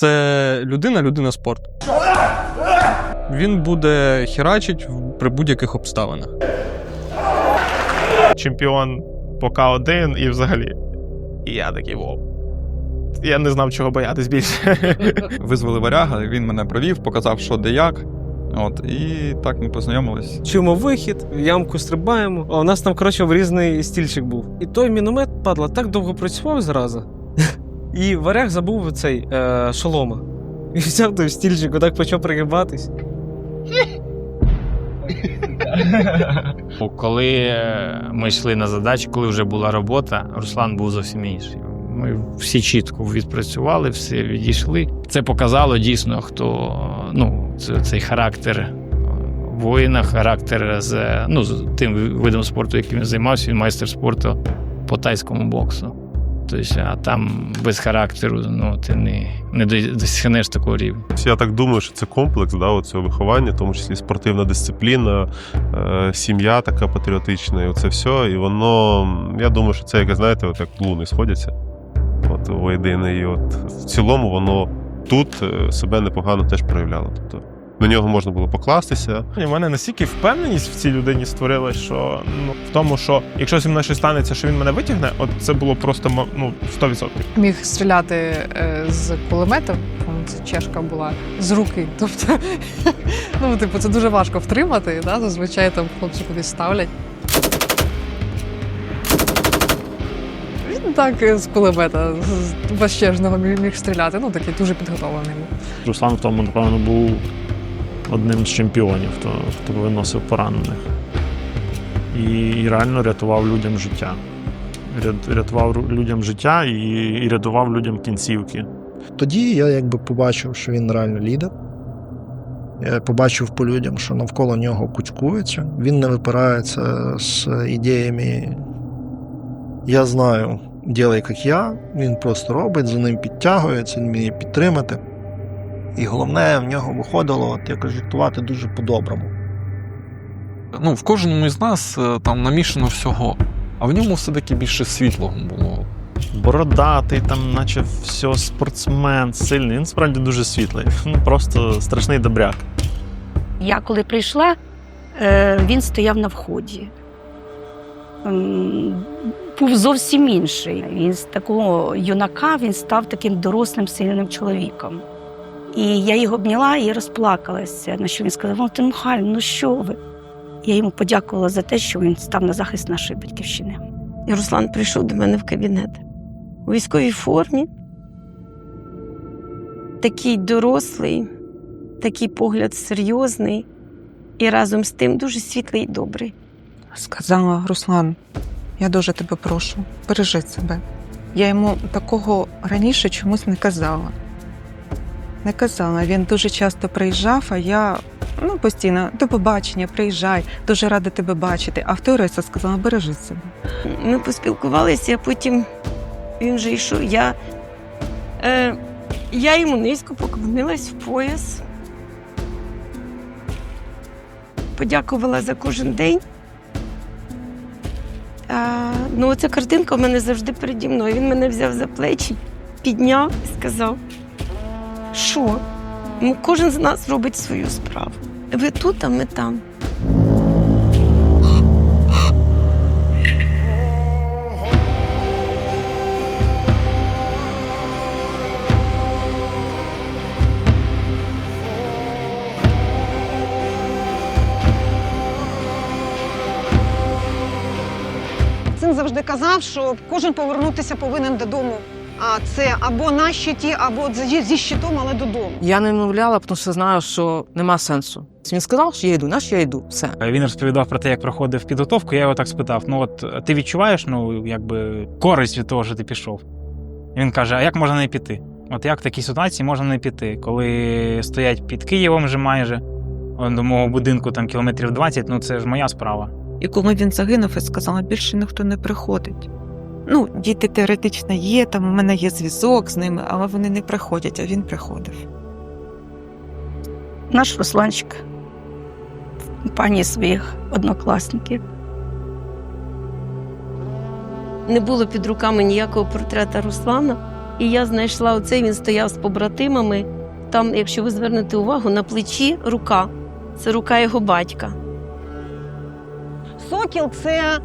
Це людина, людина спорт. Він буде херачить при будь-яких обставинах. чемпіон по К1 і взагалі. І я такий воу. Я не знав, чого боятись більше. Визвали варяга, він мене провів, показав, що де як. От, і так ми познайомились. Чуємо вихід, в ямку стрибаємо. А у нас там, коротше, врізний стільчик був. І той міномет, падла, так довго працював зразу. І варяг забув цей е, шолома. І взяв той стільчик, отак почав пригибатись. Коли ми йшли на задачу, коли вже була робота, Руслан був зовсім інший. Ми всі чітко відпрацювали, все відійшли. Це показало дійсно, хто ну, цей характер воїна, характер з, ну, з тим видом спорту, яким він займався, він майстер спорту по тайському боксу. Тобто, а там без характеру ну, ти не, не досягнеш такого рівня. Я так думаю, що це комплекс да, оцього виховання, в тому числі спортивна дисципліна, е, сім'я така патріотична, і оце все. І воно, я думаю, що це, як знаєте, от як луни сходяться от, воєдине. І от в цілому воно тут е, себе непогано теж проявляло. Тобто на нього можна було покластися. У мене настільки впевненість в цій людині створилась, що ну, в тому, що якщо зі мною щось станеться, що він мене витягне, от це було просто ну, 100%. міг стріляти е, з кулемета, це чешка була з руки. Тобто, ну, типу, це дуже важко втримати. Да? Зазвичай там хлопці кудись ставлять. Він так з кулемета з безчежного міг, міг стріляти. Ну, такий дуже підготовлений. був. Руслан в тому, напевно, був одним з чемпіонів, хто, хто виносив поранених. І, і реально рятував людям життя. Рятував людям життя і, і рятував людям кінцівки. Тоді я якби побачив, що він реально лідер. Я побачив по людям, що навколо нього кучкуються. Він не випирається з ідеями Я знаю, ділай, як я. Він просто робить, за ним підтягується, він вміє підтримати. І головне, в нього виходило от, якось жартувати дуже по-доброму. ну, в кожному із нас е, там намішано всього, а в ньому все-таки більше світлого було. Бородатий, там, наче все, спортсмен, сильний. Він справді дуже світлий. Ну, просто страшний добряк. Я коли прийшла, е, він стояв на вході. Був зовсім інший. Він з такого юнака він став таким дорослим, сильним чоловіком. І я його обняла і розплакалася. На що він сказав: Валентин Михайловна, ну що ви? Я йому подякувала за те, що він став на захист нашої батьківщини. І Руслан прийшов до мене в кабінет у військовій формі. Такий дорослий, такий погляд серйозний і разом з тим дуже світлий і добрий. Сказала Руслан, я дуже тебе прошу, бережи себе. Я йому такого раніше чомусь не казала. Не казала. Він дуже часто приїжджав, а я ну, постійно до побачення, приїжджай, дуже рада тебе бачити. А в той раз сказала, бережи себе. Ми поспілкувалися, а потім він вже йшов. Я, е, я йому низько поклонилась в пояс. Подякувала за кожен день. А, ну, оця картинка в мене завжди переді мною. Він мене взяв за плечі, підняв і сказав, що ну, кожен з нас робить свою справу. Ви тут, а ми там. Син завжди казав, що кожен повернутися повинен додому. А це або на щиті, або зі, зі щитом, але додому. Я не мовляла, тому що знаю, що нема сенсу. Він сказав, що я йду, наш я йду. Все. Він розповідав про те, як проходив підготовку. Я його так спитав: ну от ти відчуваєш, ну якби користь від того, що ти пішов? І він каже: А як можна не піти? От як в такій ситуації можна не піти, коли стоять під Києвом вже майже до мого будинку там кілометрів 20, ну це ж моя справа. І коли він загинув, я сказала, більше ніхто не приходить. Ну, діти теоретично є, там у мене є зв'язок з ними, але вони не приходять, а він приходив. Наш Русланчик в компанії своїх однокласників. Не було під руками ніякого портрета Руслана. І я знайшла оцей, він стояв з побратимами. Там, якщо ви звернете увагу, на плечі рука. Це рука його батька. Сокіл це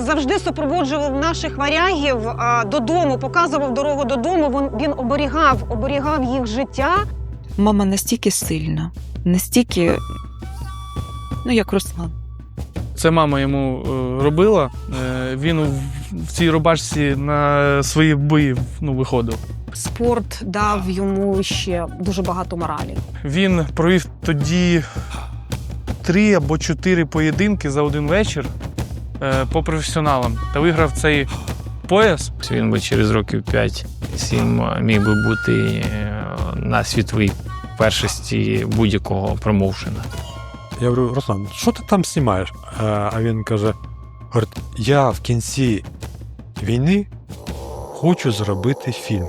завжди супроводжував наших варягів додому, показував дорогу додому. Він, оберігав, оберігав їх життя. Мама настільки сильна, настільки, ну як Руслан. Це мама йому е, робила. Е, Він в- цій рубашці на свої бої ну, виходив. Спорт дав йому ще дуже багато моралі. Він провів тоді три або чотири поєдинки за один вечір по професіоналам та виграв цей пояс. Він би через років 5-7 міг би бути е, на світовій першості будь-якого промоушена. Я говорю, Руслан, що ти там знімаєш? Е, А він каже: я в кінці війни хочу зробити фільм.